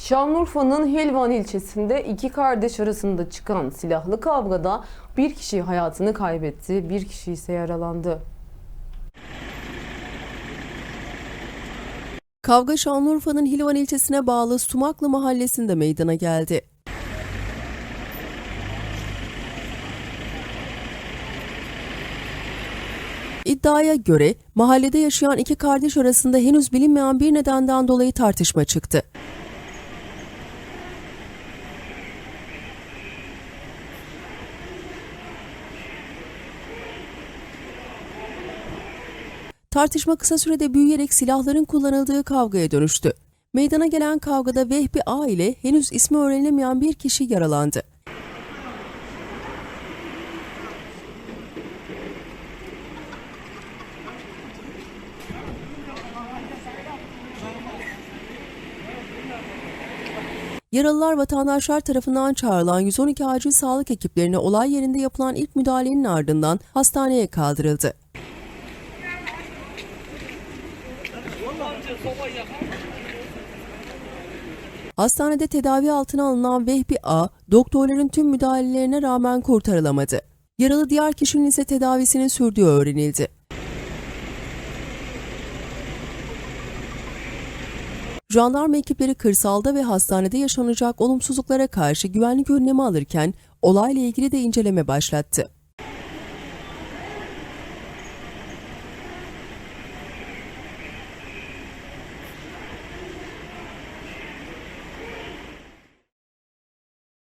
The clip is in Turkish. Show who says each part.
Speaker 1: Şanlıurfa'nın Helvan ilçesinde iki kardeş arasında çıkan silahlı kavgada bir kişi hayatını kaybetti, bir kişi ise yaralandı.
Speaker 2: Kavga Şanlıurfa'nın Hilvan ilçesine bağlı Sumaklı mahallesinde meydana geldi. İddiaya göre mahallede yaşayan iki kardeş arasında henüz bilinmeyen bir nedenden dolayı tartışma çıktı. Tartışma kısa sürede büyüyerek silahların kullanıldığı kavgaya dönüştü. Meydana gelen kavgada Vehbi A ile henüz ismi öğrenilemeyen bir kişi yaralandı. Yaralılar vatandaşlar tarafından çağrılan 112 acil sağlık ekiplerine olay yerinde yapılan ilk müdahalenin ardından hastaneye kaldırıldı. Hastanede tedavi altına alınan Vehbi A, doktorların tüm müdahalelerine rağmen kurtarılamadı. Yaralı diğer kişinin ise tedavisinin sürdüğü öğrenildi. Jandarma ekipleri kırsalda ve hastanede yaşanacak olumsuzluklara karşı güvenlik önlemi alırken olayla ilgili de inceleme başlattı.